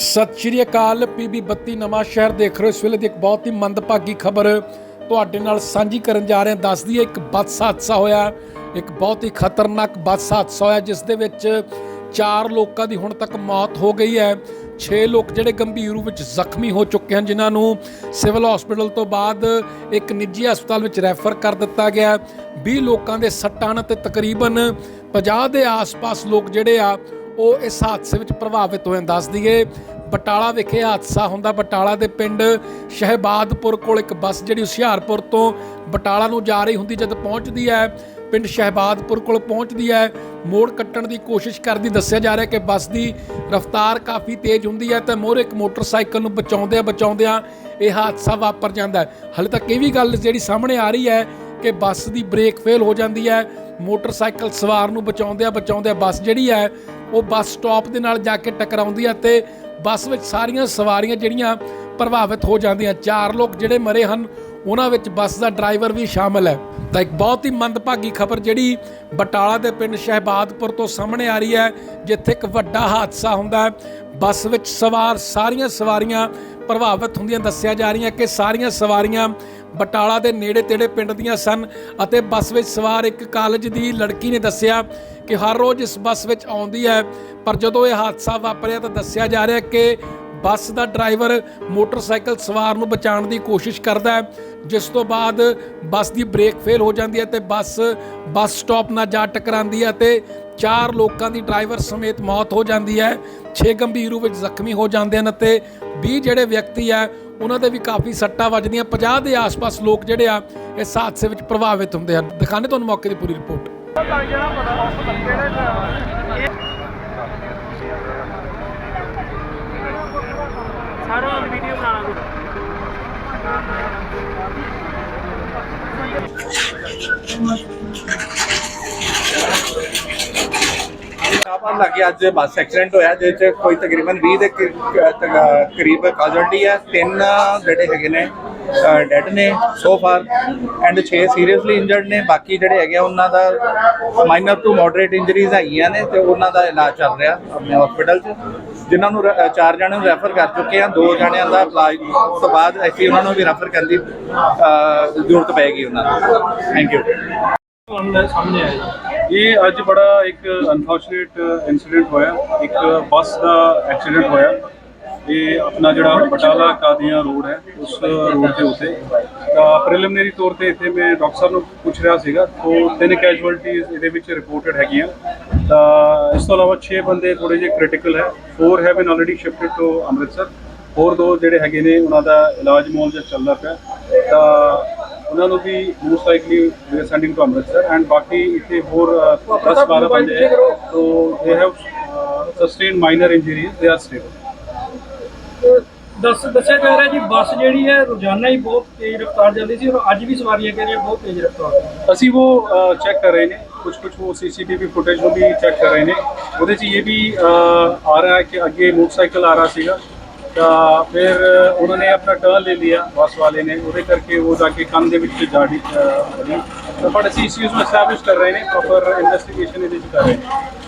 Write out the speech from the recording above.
ਸਤਿ ਸ਼੍ਰੀ ਅਕਾਲ ਪੀਬੀ 32 ਨਵਾਂ ਸ਼ਹਿਰ ਦੇਖ ਰਹੇ ਹੋ। ਇਸ ਵੇਲੇ ਦੀ ਇੱਕ ਬਹੁਤ ਹੀ ਮੰਦਭਾਗੀ ਖਬਰ ਤੁਹਾਡੇ ਨਾਲ ਸਾਂਝੀ ਕਰਨ ਜਾ ਰਹੇ ਹਾਂ ਦੱਸਦੀ ਹੈ ਇੱਕ ਬੱਸ ਹਾਦਸਾ ਹੋਇਆ। ਇੱਕ ਬਹੁਤ ਹੀ ਖਤਰਨਾਕ ਬੱਸ ਹਾਦਸਾ ਹੋਇਆ, ਜਿਸ ਦੇ ਵਿੱਚ ਚਾਰ ਲੋਕਾਂ ਦੀ ਹੁਣ ਤੱਕ ਮੌਤ ਹੋ ਗਈ ਹੈ। 6 ਲੋਕ ਜਿਹੜੇ ਗੰਭੀਰ ਰੂਪ ਵਿੱਚ ਜ਼ਖਮੀ ਹੋ ਚੁੱਕੇ ਹਨ, ਜਿਨ੍ਹਾਂ ਨੂੰ ਸਿਵਲ ਹਸਪੀਟਲ ਤੋਂ ਬਾਅਦ ਇੱਕ ਨਿੱਜੀ ਹਸਪਤਾਲ ਵਿੱਚ ਰੈਫਰ ਕਰ ਦਿੱਤਾ ਗਿਆ। 20 ਲੋਕਾਂ ਦੇ ਸੱਟਾਂ ਹਨ ਤੇ ਤਕਰੀਬਨ 50 ਦੇ ਆਸ-ਪਾਸ ਲੋਕ ਜਿਹੜੇ ਆ ਉਹ ਇਸ ਹਾਦਸੇ ਵਿੱਚ ਪ੍ਰਭਾਵਿਤ ਹੋਏ। ਹਨ। ਦੱਸ ਦਈਏ, ਬਟਾਲਾ ਵਿਖੇ ਹਾਦਸਾ ਹੁੰਦਾ। ਬਟਾਲਾ ਦੇ ਪਿੰਡ ਸ਼ਹਿਬਾਦਪੁਰ ਕੋਲ ਇੱਕ ਬੱਸ ਜਿਹੜੀ ਹੁਸ਼ਿਆਰਪੁਰ ਤੋਂ ਬਟਾਲਾ ਨੂੰ ਜਾ ਰਹੀ ਹੁੰਦੀ ਜਦ ਪਹੁੰਚਦੀ ਹੈ, ਪਿੰਡ ਸ਼ਹਿਬਾਦਪੁਰ ਕੋਲ ਪਹੁੰਚਦੀ ਹੈ। ਮੋੜ ਕੱਟਣ ਦੀ ਕੋਸ਼ਿਸ਼ ਕਰਦੀ ਦੱਸਿਆ ਜਾ ਰਿਹਾ ਕਿ ਬੱਸ ਦੀ ਰਫ਼ਤਾਰ ਕਾਫੀ ਤੇਜ਼ ਹੁੰਦੀ ਹੈ ਤੇ ਮੋਹਰੇ ਇੱਕ ਮੋਟਰਸਾਈਕਲ ਨੂੰ ਬਚਾਉਂਦਿਆਂ ਬਚਾਉਂਦਿਆਂ ਇਹ ਹਾਦਸਾ ਵਾਪਰ ਜਾਂਦਾ ਹੈ। ਹਾਲੇ ਤੱਕ ਇਹ ਵੀ ਗੱਲ ਜਿਹੜੀ ਸਾਹਮਣੇ ਆ ਰਹੀ ਹੈ ਕਿ ਬੱਸ ਦੀ ਬ੍ਰੇਕ ਫੇਲ ਹੋ ਜਾਂਦੀ ਹੈ, ਮੋਟਰਸਾਈਕਲ ਸਵਾਰ ਨੂੰ ਬਚਾਉਂਦਿਆਂ ਬਚਾਉਂਦਿਆਂ ਬੱਸ ਜਿਹੜੀ ਹੈ ਉਹ ਬੱਸ ਸਟਾਪ ਦੇ ਨਾਲ ਜਾ ਕੇ ਟਕਰਾਉਂਦੀ ਹੈ ਤੇ ਬੱਸ ਵਿੱਚ ਸਾਰੀਆਂ ਸਵਾਰੀਆਂ ਜਿਹੜੀਆਂ ਪ੍ਰਭਾਵਿਤ ਹੋ ਜਾਂਦੀਆਂ। ਚਾਰ ਲੋਕ ਜਿਹੜੇ ਮਰੇ ਹਨ, ਉਹਨਾਂ ਵਿੱਚ ਬੱਸ ਦਾ ਡਰਾਈਵਰ ਵੀ ਸ਼ਾਮਲ ਹੈ। ਤਾਂ ਇੱਕ ਬਹੁਤ ਹੀ ਮੰਦਭਾਗੀ ਖਬਰ ਜਿਹੜੀ ਬਟਾਲਾ ਦੇ ਪਿੰਡ ਸ਼ਹਿਬਾਦਪੁਰ ਤੋਂ ਸਾਹਮਣੇ ਆ ਰਹੀ ਹੈ, ਜਿੱਥੇ ਇੱਕ ਵੱਡਾ ਹਾਦਸਾ ਹੁੰਦਾ ਹੈ। ਬੱਸ ਵਿੱਚ ਸਵਾਰ ਸਾਰੀਆਂ ਸਵਾਰੀਆਂ ਪ੍ਰਭਾਵਿਤ ਹੁੰਦੀਆਂ। ਦੱਸਿਆ ਜਾ ਰਹੀਆਂ ਕਿ ਸਾਰੀਆਂ ਸਵਾਰੀਆਂ ਬਟਾਲਾ ਦੇ ਨੇੜੇ ਤੇੜੇ ਪਿੰਡ ਦੀਆਂ ਸਨ ਅਤੇ ਬੱਸ ਵਿੱਚ ਸਵਾਰ ਇੱਕ ਕਾਲਜ ਦੀ ਲੜਕੀ ਨੇ ਦੱਸਿਆ ਕਿ ਹਰ ਰੋਜ਼ ਇਸ ਬੱਸ ਵਿੱਚ ਆਉਂਦੀ ਹੈ, ਪਰ ਜਦੋਂ ਇਹ ਹਾਦਸਾ ਵਾਪਰਿਆ ਤਾਂ ਦੱਸਿਆ ਜਾ ਰਿਹਾ ਕਿ ਬੱਸ ਦਾ ਡਰਾਈਵਰ ਮੋਟਰਸਾਈਕਲ ਸਵਾਰ ਨੂੰ ਬਚਾਉਣ ਦੀ ਕੋਸ਼ਿਸ਼ ਕਰਦਾ ਹੈ, ਜਿਸ ਤੋਂ ਬਾਅਦ ਬੱਸ ਦੀ ਬ੍ਰੇਕ ਫੇਲ ਹੋ ਜਾਂਦੀ ਹੈ ਤੇ ਬੱਸ ਬੱਸ ਸਟਾਪ ਨਾਲ ਜਾ ਟਕਰਾਉਂਦੀ ਹੈ ਤੇ ਚਾਰ ਲੋਕਾਂ ਦੀ ਡਰਾਈਵਰ ਸਮੇਤ ਮੌਤ ਹੋ ਜਾਂਦੀ ਹੈ। 6 ਗੰਭੀਰ ਰੂਪ ਵਿੱਚ ਜ਼ਖਮੀ ਹੋ ਜਾਂਦੇ ਹਨ ਅਤੇ 20 ਜਿਹੜੇ ਵਿਅਕਤੀ ਆ, ਉਹਨਾਂ ਦੇ ਵੀ ਕਾਫੀ ਸੱਟਾਂ ਵੱਜਦੀਆਂ। 50 ਦੇ ਆਸ-ਪਾਸ ਲੋਕ ਜਿਹੜੇ ਆ, ਇਸ ਹਾਦਸੇ ਵਿੱਚ ਪ੍ਰਭਾਵਿਤ ਹੁੰਦੇ ਹਨ। ਦਿਖਾਣੇ ਤੁਹਾਨੂੰ ਮੌਕੇ ਦੀ ਪੂਰੀ ਰਿਪੋਰਟ। ਸਾਰਾ ਵੀਡੀਓ ਬਣਾਣਾ ਕੋਈ ਆਪਾਂ ਲੱਗੇ ਅੱਜ ਬੱਸ ਐਕਸੀਡੈਂਟ ਹੋਇਆ ਜਿਹਦੇ ਚ ਕੋਈ ਤਕਰੀਬਨ 20 ਦੇ ਕ- ਕਰੀਬ ਕਾਜ਼ੁਅਲਟੀ ਹੈ। ਤਿੰਨ ਜਿਹੜੇ ਹੈਗੇ ਨੇ ਡੈਡ ਨੇ so far and 6 seriously injured ਨੇ। ਬਾਕੀ ਜਿਹੜੇ ਹੈਗੇ ਆ, ਉਹਨਾਂ ਦਾ ਮਾਈਨਰ ਟੂ ਮੋਡਰੇਟ ਇੰਜਰੀਜ਼ ਹੈਗੀਆਂ ਨੇ ਤੇ ਉਹਨਾਂ ਦਾ ਇਲਾਜ ਚੱਲ ਰਿਹਾ ਆਪਣੇ ਹਸਪੀਟਲ 'ਚ। ਜਿਨ੍ਹਾਂ ਨੂੰ ਰ- ਚਾਰ ਜਣਿਆਂ ਨੂੰ ਰੈਫਰ ਕਰ ਚੁੱਕੇ ਆ। ਦੋ ਜਣਿਆਂ ਦਾ ਇਲਾਜ ਤੋਂ ਬਾਅਦ ਐਸੀ ਉਹਨਾਂ ਨੂੰ ਵੀ ਰੈਫਰ ਕਰਨ ਦੀ ਜ਼ਰੂਰਤ ਪਏਗੀ ਉਹਨਾਂ ਨੂੰ। ਥੈਂਕ ਯੂ ਸਾਹਮਣੇ ਆਇਆ ਇਹ ਅੱਜ ਬੜਾ ਇੱਕ ਅਨਫੋਰਚੂਨੇਟ ਇਨਸੀਡੈਂਟ ਹੋਇਆ। ਇੱਕ ਬੱਸ ਦਾ ਐਕਸੀਡੈਂਟ ਹੋਇਆ। ਇਹ ਆਪਣਾ ਜਿਹੜਾ ਬਟਾਲਾ ਕਾਦੀਆਂ ਰੋਡ ਹੈ, ਉਸ ਰੋਡ ਦੇ ਉੱਤੇ। ਤਾਂ ਪ੍ਰੀਲਿਮਿਨਰੀ ਤੌਰ ਤੇ ਇੱਥੇ ਮੈਂ ਡਾਕਟਰ ਸਾਹਿਬ ਨੂੰ ਪੁੱਛ ਰਿਹਾ ਸੀਗਾ। ਤੋਂ ਤਿੰਨ ਕੈਜੁਅਲਟੀਜ਼ ਇਹਦੇ ਵਿੱਚ ਰਿਪੋਰਟਡ ਹੈਗੀਆਂ। ਤਾਂ ਇਸ ਤੋਂ ਇਲਾਵਾ 6 ਬੰਦੇ ਥੋੜੇ ਜਿਹੇ ਕ੍ਰਿਟੀਕਲ ਹੈ। 4 have been already shifted to Amritsar. ਹੋਰ ਦੋ ਜਿਹੜੇ ਹੈਗੇ ਨੇ, ਉਹਨਾਂ ਦਾ ਇਲਾਜ ਮੌਲ ਜਿਹਾ ਚੱਲਦਾ ਪਿਆ। ਤਾਂ ਉਹਨਾਂ ਨੂੰ ਵੀ most likely we sending to Amritsar and ਬਾਕੀ ਇੱਥੇ ਹੋਰ 10 12 ਬੰਦੇ ਹੈ। ਤੋ they have sustain minor injuries they are stable ਦੱਸ ਦੱਸਿਆ ਜਾ ਰਿਹਾ ਜੀ ਬੱਸ ਜਿਹੜੀ ਹੈ ਰੋਜ਼ਾਨਾ ਹੀ ਬਹੁਤ ਤੇਜ਼ ਰਫ਼ਤਾਰ ਜਾਂਦੀ ਸੀ ਔਰ ਅੱਜ ਵੀ ਸਵਾਰੀਆਂ ਕਹਿ ਰਹੀਆਂ ਬਹੁਤ ਤੇਜ਼ ਰਫ਼ਤਾਰ। ਅਸੀਂ ਉਹ ਚੈੱਕ ਕਰ ਰਹੇ ਨੇ ਕੁਝ ਕੁਝ ਉਹ ਸੀਸੀਟੀਵੀ ਫੁਟੇਜ ਨੂੰ ਵੀ ਚੈੱਕ ਕਰ ਰਹੇ ਨੇ। ਉਹਦੇ 'ਚ ਇਹ ਵੀ ਆ ਰਿਹਾ ਹੈ ਕਿ ਅੱਗੇ ਮੋਟਰਸਾਈਕਲ ਆ ਰਿਹਾ ਸੀਗਾ। ਤਾਂ ਫਿਰ ਉਹਨਾਂ ਨੇ ਆਪਣਾ ਟਰਨ ਲੈ ਲਿਆ ਬੱਸ ਵਾਲੇ ਨੇ। ਉਹਦੇ ਕਰਕੇ ਉਹ ਜਾ ਕੇ ਕੰਮ ਦੇ ਵਿੱਚ ਜਾੜੀ ਅਹ, ਤਾਂ ਬਟ ਅਸੀਂ ਇਸ ਚੀਜ਼ ਨੂੰ ਐਸਟੈਬਲਿਸ਼ ਕਰ ਰਹੇ ਨੇ ਪ੍ਰੋਪਰ ਇਨਵੈਸਟੀਗੇਸ਼ਨ ਇਹਦੇ 'ਚ ਕਰ ਰਹੇ ਨੇ।